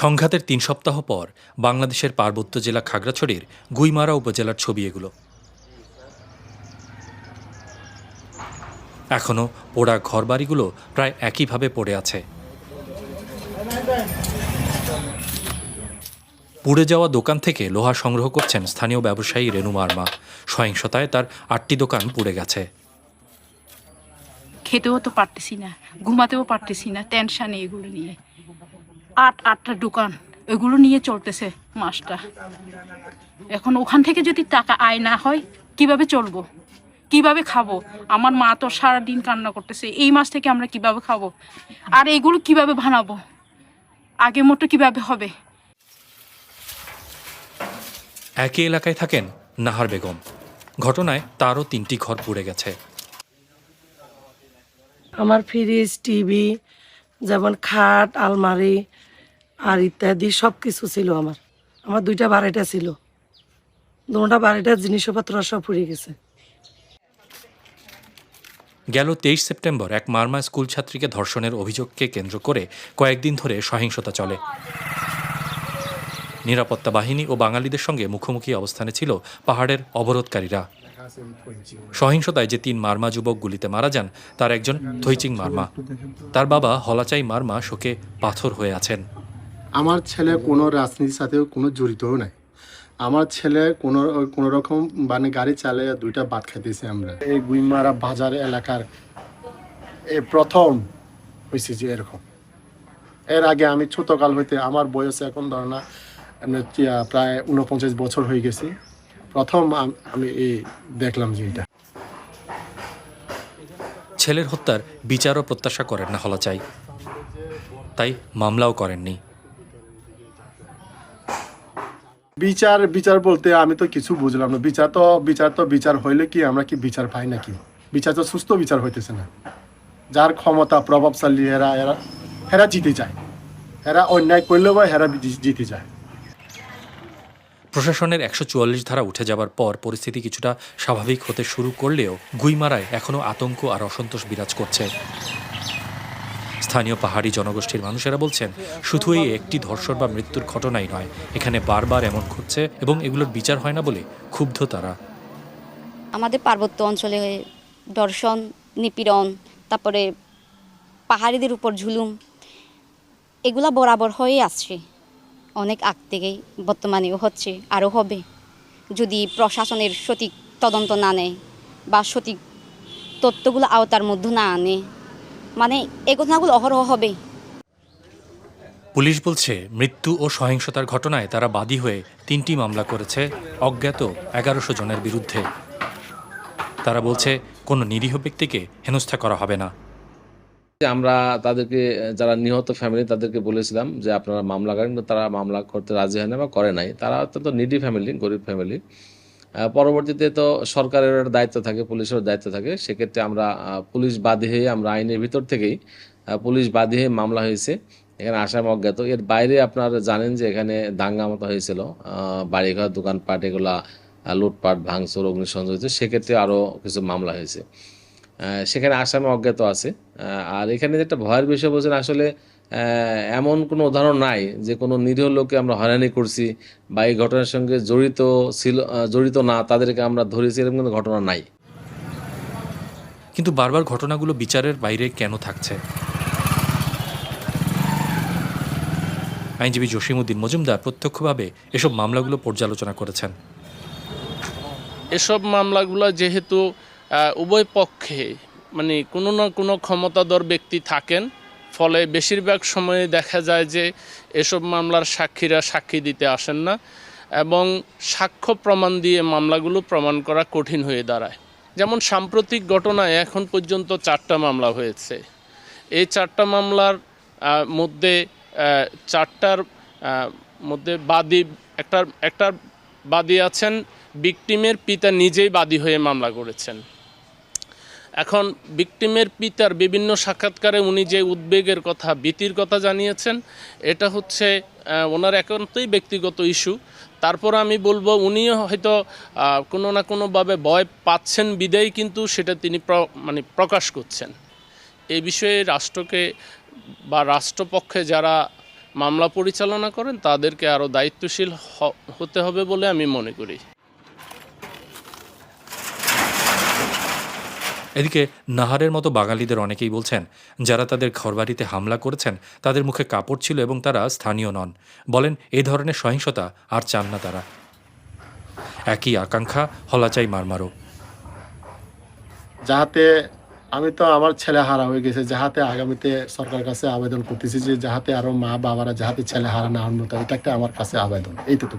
সংঘাতের তিন সপ্তাহ পর বাংলাদেশের পার্বত্য জেলা খাগড়াছড়ির গুইমারা উপজেলার ছবি এগুলো। এখনও পোড়া ঘরবাড়িগুলো প্রায় একইভাবে পড়ে আছে। পুড়ে যাওয়া দোকান থেকে লোহা সংগ্রহ করছেন স্থানীয় ব্যবসায়ী রেনু মার্মা। সহিংসতায় তার আটটি দোকান পুড়ে গেছে। খেতেও তো পারতেছি না, ঘুমাতেও পারতেছি না, টেনশানে এগুলো নিয়ে। আট আটটা দোকান এগুলো নিয়ে চলতেছে মাসটা এখন ওখান থেকে যদি টাকা আয় না হয় কীভাবে চলবো? কীভাবে খাব? আমার মা তো সারাদিন কান্না করতেছে এই মাস থেকে আমরা কীভাবে খাব? আর এগুলো কীভাবে বানাবো? আগে মতো কীভাবে হবে? একই এলাকায় থাকেন নাহার বেগম। ঘটনায় তারও তিনটি ঘর পুড়ে গেছে। আমার ফ্রিজ টিভি যেমন খাট আলমারি আর ইত্যাদি সব কিছু ছিল আমার। আমার দুইটা বাড়িটা ছিল। দুটা বাড়িটার জিনিসপত্র সব পুড়ে গেছে। গেল তেইশ সেপ্টেম্বর এক মারমা স্কুল ছাত্রীকে ধর্ষণের অভিযোগকে কেন্দ্র করে কয়েকদিন ধরে সহিংসতা চলে। নিরাপত্তা বাহিনী ও বাঙালিদের সঙ্গে মুখোমুখি অবস্থানে ছিল পাহাড়ের অবরোধকারীরা। সহিংসতায় যে তিন মারমা যুবক গুলিতে মারা যান, তার একজন থৈচিং মারমা। তার বাবা হলাচাই মারমা শোকে পাথর হয়ে আছেন। আমার ছেলে কোনো রাজনীতির সাথে কোনো জড়িতও নাই। আমার ছেলে কোনো কোনো রকম মানে গাড়ি চালিয়ে দুইটা ভাত খাইতেছি আমরা। এই গুইমারা বাজার এলাকার এই প্রথম হয়েছে যে এরকম। এর আগে আমি ছোটকাল হইতে আমার বয়স এখন ধর না প্রায় উনপঞ্চাশ বছর হয়ে গেছি। প্রথম আমি এই দেখলাম যে এটা। ছেলের হত্যার বিচারও প্রত্যাশা করেন না হলাচাই। তাই মামলাও করেননি। বিচার বিচার বলতে আমি তো কিছু বুঝলাম না। বিচার তো বিচার তো বিচার হইলে কি আমরা কি বিচার পাই নাকি? বিচার তো সুস্থ বিচার হইতেছে না। যার ক্ষমতা, প্রভাবশালী, এরা এরা হেরা জিতে যায়। এরা অন্যায় করলেও বা হেরা জিতে যায়। প্রশাসনের একশো চুয়াল্লিশ ধারা উঠে যাবার পর পরিস্থিতি কিছুটা স্বাভাবিক হতে শুরু করলেও গুইমারায় এখনও আতঙ্ক আর অসন্তোষ বিরাজ করছে। স্থানীয় পাহাড়ি জনগোষ্ঠীর মানুষেরা বলছেন, শুধু এই একটি ধর্ষণ বা মৃত্যুর ঘটনাই নয়, এখানে বারবার এমন ঘটছে এবং এগুলোর বিচার হয় না বলে ক্ষুব্ধ তারা। আমাদের পার্বত্য অঞ্চলে দর্শন, নিপীড়ন, তারপরে পাহাড়িদের উপর ঝুলুম, এগুলা বরাবর হয়ে আসছে। অনেক আগ থেকেই বর্তমানেও হচ্ছে, আরও হবে। যদি প্রশাসনের সঠিক তদন্ত না নেয় বা সঠিক তথ্যগুলো আওতার মধ্যে না আনে মানে এই ঘটনাগুলো অহরহ হবে। পুলিশ বলছে মৃত্যু ও সহিংসতার ঘটনায় তারা বাদী হয়ে তিনটি মামলা করেছে অজ্ঞাত এগারোশো জনের বিরুদ্ধে। তারা বলছে কোনো নিরীহ ব্যক্তিকে হেনস্থা করা হবে না। আমরা তাদেরকে যারা নিহত ফ্যামিলি তাদেরকে বলেছিলাম যে আপনারা মামলা করেন তারা মামলা করতে রাজি হয় না বা করে নাই। তারা অত্যন্ত নিডি ফ্যামিলি গরিব ফ্যামিলি পরবর্তীতে তো সরকারের একটা দায়িত্ব থাকে পুলিশের দায়িত্ব থাকে। সেক্ষেত্রে আমরা পুলিশ বাদী হয়ে আমরা আইনের ভিতর থেকেই পুলিশ বাদী হয়ে মামলা হয়েছে। এখানে আসামি অজ্ঞাত। এর বাইরে আপনারা জানেন যে এখানে দাঙ্গা মতো হয়েছিল। বাড়িঘর, দোকানপাট, এগুলা লুটপাট, ভাঙচুর, অগ্নিসংযোগ হয়েছে। সেক্ষেত্রে আরও কিছু মামলা হয়েছে। সেখানে আসামে অজ্ঞাত আছে। আর এখানে যেটা ভয়ের বিষয় বলছেন, আসলে এমন কোনো উদাহরণ নাই যে কোনো নিরীহ লোককে আমরা হয়রানি করছি বা এই ঘটনার সঙ্গে জড়িত ছিল জড়িত না তাদেরকে আমরা ধরেছি এরকম কোনো ঘটনা নাই। কিন্তু বারবার ঘটনাগুলো বিচারের বাইরে কেন থাকছে? আইনজীবী জসিমউদ্দিন মজুমদার প্রত্যক্ষভাবে এসব মামলাগুলো পর্যালোচনা করেছেন। এসব মামলাগুলো যেহেতু আহ, উভয় পক্ষে মানে কোনো না কোনো ক্ষমতাধর ব্যক্তি থাকেন ফলে বেশিরভাগ সময়ে দেখা যায় যে এসব মামলার সাক্ষীরা সাক্ষী দিতে আসেন না এবং সাক্ষ্য প্রমাণ দিয়ে মামলাগুলো প্রমাণ করা কঠিন হয়ে দাঁড়ায়। যেমন সাম্প্রতিক ঘটনায় এখন পর্যন্ত চারটা মামলা হয়েছে। এই চারটা মামলার মধ্যে চারটার মধ্যে বাদী একটা একটা বাদী আছেন, ভিকটিমের পিতা নিজেই বাদী হয়ে মামলা করেছেন। এখন ভিকটিমের পিতার বিভিন্ন সাক্ষাৎকারে উনি যে উদ্বেগের কথা, ভীতির কথা জানিয়েছেন, এটা হচ্ছে ওনার একান্তই ব্যক্তিগত ইস্যু তারপর আমি বলব, উনিও হয়তো কোনো না কোনোভাবে ভয় পাচ্ছেন, বিদায় কিন্তু সেটা তিনি মানে প্রকাশ করছেন। এই বিষয়ে রাষ্ট্রকে বা রাষ্ট্রপক্ষে যারা মামলা পরিচালনা করেন, তাদেরকে আরও দায়িত্বশীল হতে হবে বলে আমি মনে করি। এদিকে নাহারের মতো বাঙালিদের অনেকেই বলছেন, যারা তাদের ঘরবাড়িতে হামলা করেছেন, তাদের মুখে কাপড় ছিল এবং তারা স্থানীয় নন। বলেন, এ ধরনের সহিংসতা আর চান না তারা। একই আকাঙ্ক্ষা, হলাচাই মারমারও। যাহাতে আমি তো আমার ছেলে হারা হয়ে গেছে, যাহাতে আগামীতে সরকার কাছে আবেদন করতেছি যে, যাহাতে আরও মা বাবারা যাহাতে ছেলে হারা না হন এটা একটা আমার কাছে আবেদন। এইটুকু।